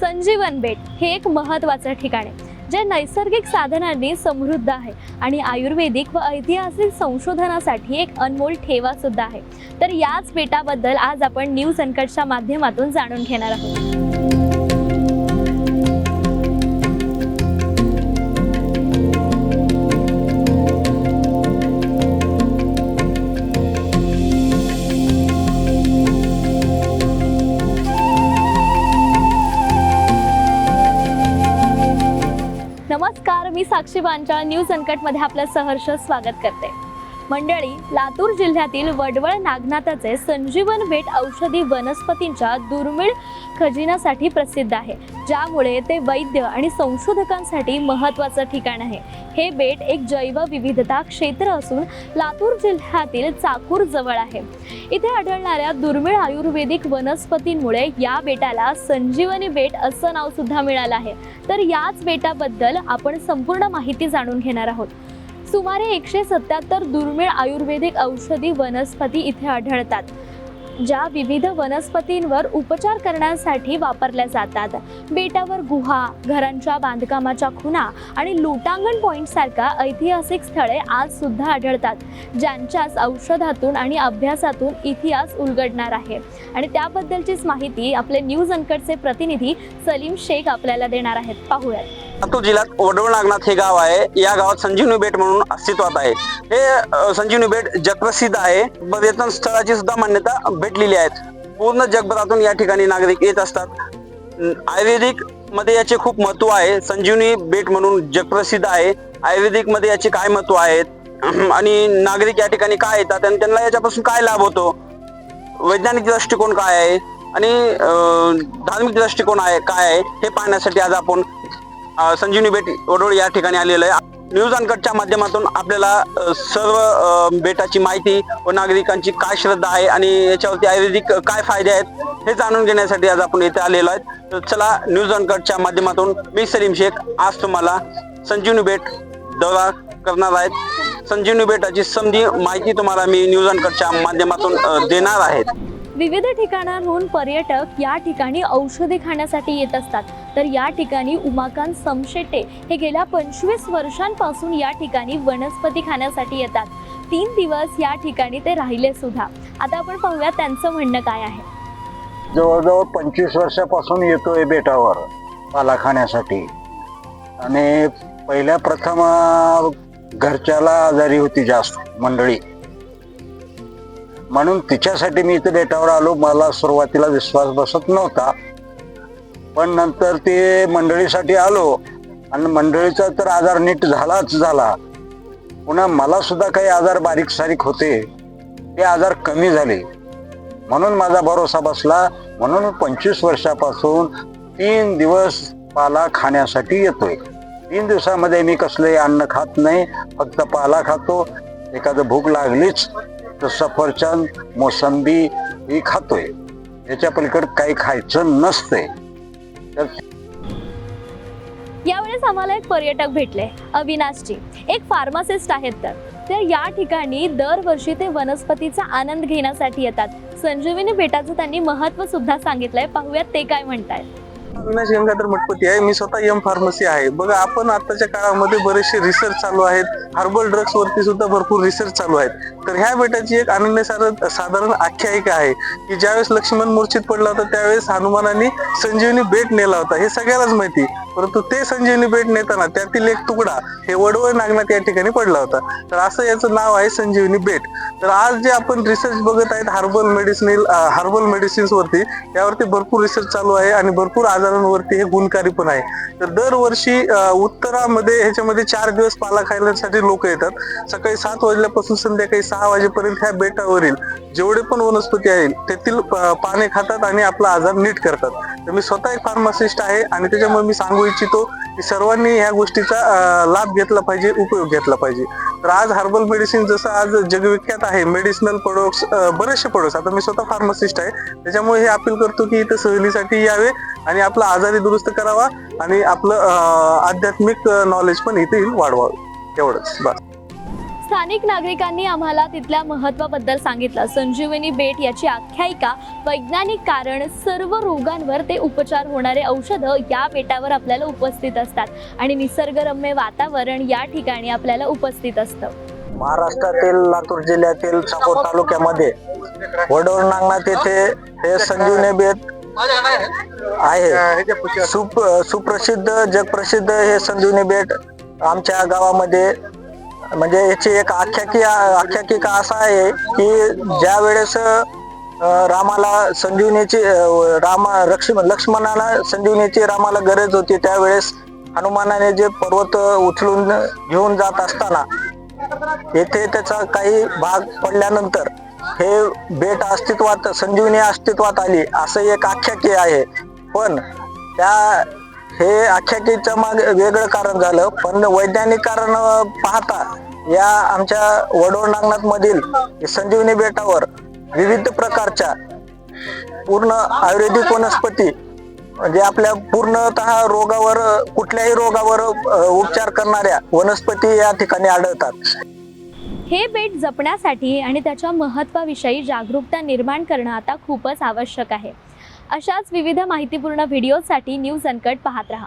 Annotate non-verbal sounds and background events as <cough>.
संजीवन बेट हे एक महत्त्वाचं ठिकाण आहे जे नैसर्गिक साधनांनी समृद्ध आहे आणि आयुर्वेदिक व ऐतिहासिक संशोधनासाठी एक अनमोल ठेवा सुद्धा आहे. तर याच बेटाबद्दल आज आपण न्यूज अनकटच्या माध्यमातून जाणून घेणार आहोत. साक्षी बांचाळ न्यूज अनकटमध्ये आपलं सहर्ष स्वागत करते. मंडळी लातूर जिल्ह्यातील वडवळ नागनाथाचे संजीवन बेट औषधी वनस्पतींच्या दुर्मिळ खजिन्यासाठी प्रसिद्ध आहे ज्यामुळे ते वैद्य आणि संशोधकांसाठी महत्त्वाचं ठिकाण आहे. हे बेट एक जैवविविधता क्षेत्र असून लातूर जिल्ह्यातील चाकूर जवळ आहे. इथे आढळणाऱ्या दुर्मिळ आयुर्वेदिक वनस्पतींमुळे या बेटाला संजीवनी बेट असं नाव सुद्धा मिळालं आहे. तर याच बेटाबद्दल आपण संपूर्ण माहिती जाणून घेणार आहोत. सुमारे एकशे सत्याहत्तर दुर्मिळ आयुर्वेदिक औषधी वनस्पती इथे आढळतात ज्या विविध वनस्पतींवर उपचार करण्यासाठी वापरल्या जातात. बेटावर गुहा घरांच्या बांधकामाच्या खुणा आणि लुटांगण पॉइंट ऐतिहासिक स्थळे आज सुद्धा आढळतात ज्यांच्याच औषधातून आणि अभ्यासातून इतिहास उलगडणार आहे. आणि त्याबद्दलचीच माहिती आपले न्यूज अंकटचे प्रतिनिधी सलीम शेख आपल्याला देणार आहेत. पाहूयात. लातूर जिल्ह्यात वडवळ नागनाथ हे गाव आहे. या गावात संजीवनी बेट म्हणून अस्तित्वात आहे. हे संजीवनी बेट जगप्रसिद्ध आहे. पर्यटन स्थळाची सुद्धा मान्यता भेटलेली आहे पूर्ण जगभरातून या ठिकाणी नागरिक येत असतात. आयुर्वेदिकमध्ये याचे खूप महत्त्व आहे. संजीवनी बेट म्हणून जगप्रसिद्ध आहे. आयुर्वेदिकमध्ये याचे काय महत्त्व आहेत? <clears throat> आणि नागरिक या ठिकाणी काय येतात? आणि त्यांना याच्यापासून काय लाभ होतो? वैज्ञानिक दृष्टिकोन काय आहे? आणि अं, धार्मिक दृष्टिकोन आहे काय आहे? हे पाहण्यासाठी आज आपण संजीवनी बेट वडोळ या ठिकाणी आलेलं आहे. न्यूज अनकटच्या माध्यमातून आपल्याला सर्व बेटाची माहिती व नागरिकांची काय श्रद्धा आहे आणि याच्यावरती आयुर्वेदिक काय फायदे आहेत हे जाणून घेण्यासाठी आज आपण इथे आलेलो आहे तर चला न्यूज अनकटच्या माध्यमातून मी सलीम शेख आज तुम्हाला संजीवनी बेट दौरा करणार आहेत. संजीवनी बेटाची समजी माहिती तुम्हाला मी न्यूज अनकटच्या माध्यमातून देणार आहेत विविध ठिकाणांहून पर्यटक या ठिकाणी औषधे खाण्यासाठी येत असतात. तर या ठिकाणी उमाकांत समशेटे हे गेल्या पंचवीस वर्षांपासून या ठिकाणी वनस्पती खाण्यासाठी येतात. तीन दिवस या ठिकाणी ते राहिले सुद्धा. आता आपण पाहूया त्यांचं म्हणणं काय आहे. जवळजवळ पंचवीस वर्षापासून येतोय बेटावर पाला खाण्यासाठी. आणि पहिल्या प्रथम घरच्याला आजारी होती जास्त मंडळी. म्हणून तिच्यासाठी मी इथे बेटावर आलो. मला सुरुवातीला विश्वास बसत नव्हता. पण नंतर ते मंडळीसाठी आलो. आणि मंडळीचा तर आजार नीट झालाच झाला. पुन्हा मला सुद्धा काही आजार बारीक सारीक होते. ते आजार कमी झाले. म्हणून माझा भरोसा बसला. म्हणून पंचवीस वर्षापासून तीन दिवस पाला खाण्यासाठी येतोय. तीन दिवसामध्ये मी कसलंही अन्न खात नाही. फक्त पाला खातो. एखादं भूक लागलीच. तर सफरचंद मोसंबी ही खातोय. याच्या पलीकडे काही खायचं नसते तर यावेळेस आम्हाला एक पर्यटक भेटले अविनाशजी. एक फार्मासिस्ट आहेत तर. तर या ठिकाणी दरवर्षी ते वनस्पतीचा आनंद घेण्यासाठी येतात. संजीवनी बेटाचं त्यांनी महत्त्व सुद्धा सांगितलंय. पाहूयात ते काय म्हणतायत. अविनाश गंगाधर मठपती आहे. मी स्वतः एम फार्मसी आहे. बघा आपण आताच्या काळामध्ये बरेचसे रिसर्च चालू आहेत. हर्बल ड्रग्स वरती सुद्धा भरपूर रिसर्च चालू आहेत. तर ह्या बेटाची एक अनन्य साधारण आख्यायिका आहे की ज्यावेळेस लक्ष्मण मूर्छित पडला होता त्यावेळेस हनुमानाने संजीवनी बेट नेला होता. हे सगळ्यालाच माहिती. परंतु ते संजीवनी बेट नेताना त्यातील एक तुकडा हे वडवळ नागनाथ या ठिकाणी पडला होता. तर असं याचं नाव आहे संजीवनी बेट. तर आज जे आपण रिसर्च बघत आहेत हर्बल मेडिसिन हर्बल मेडिसिन्स वरती यावरती भरपूर रिसर्च चालू आहे आणि भरपूर आजारांवरती हे गुणकारी पण आहे. तर दरवर्षी उत्तरामध्ये ह्याच्यामध्ये चार दिवस पाला खायलासाठी लोक येतात. सकाळी सात वाजल्यापासून संध्याकाळी सहा वाजेपर्यंत ह्या बेटावरील जेवढे पण वनस्पती आहेत तेथील पाने खातात आणि आपला आजार नीट करतात. तर मी स्वतः एक फार्मासिस्ट आहे आणि त्याच्यामुळे मी सांगू इच्छितो की सर्वांनी ह्या गोष्टीचा लाभ घेतला पाहिजे उपयोग घेतला पाहिजे. तर आज हर्बल मेडिसिन जसं आज जगविख्यात आहे मेडिसिनल प्रोडक्ट्स बरेचसे प्रोडक्ट्स आता मी स्वतः फार्मासिस्ट आहे. त्याच्यामुळे हे अपील करतो की इथं सहलीसाठी यावे आणि आपला आजारी दुरुस्त करावा आणि आपलं आध्यात्मिक नॉलेज पण इथे वाढवावं. एवढंच. बस. स्थानिक नागरिकांनी आम्हाला तिथल्या महत्वाबद्दल सांगितलं. संजीवनी बेट याची आख्यायिका वैज्ञानिक कारण सर्व रोगांवर ते उपचार होणारे औषधं या बेटावर आपल्याला उपस्थित असतात. आणि निसर्गरम्य वातावरण या ठिकाणी आपल्याला उपस्थित असतं. महाराष्ट्रातील लातूर जिल्ह्यातील चापोर तालुक्यामध्ये वडोर नांगनाथ येथे हे संजीवनी बेट आहे. सुप सुप्रसिद्ध जगप्रसिद्ध हे संजीवनी बेट आमच्या गावामध्ये म्हणजे याची एक आख्याकी आख्यायिका असा आहे की ज्या वेळेस रामाला संजीवनीची रामा लक्ष्मण लक्ष्मणाला संजीवनीची रामाला गरज होती त्यावेळेस हनुमानाने जे पर्वत उचलून घेऊन जात असताना येथे त्याचा काही भाग पडल्यानंतर हे बेट अस्तित्वात संजीवनी अस्तित्वात आली असं एक आख्याकी आहे. पण त्या हे आख्याकीचं माग वेगळं कारण झालं. पण वैज्ञानिक कारण पाहता या आमच्या वडोळ नागनाथ मधील संजीवनी बेटावर विविध प्रकारच्या पूर्ण आयुर्वेदिक वनस्पती म्हणजे आपल्या पूर्णतः रोगावर कुठल्याही रोगावर उपचार करणाऱ्या वनस्पती या ठिकाणी आढळतात. हे बेट जपण्यासाठी आणि त्याच्या महत्वाविषयी जागरूकता निर्माण करणं आता खूपच आवश्यक आहे. अशाच विविध माहितीपूर्ण व्हिडिओसाठी न्यूज अनकट पाहत रहा.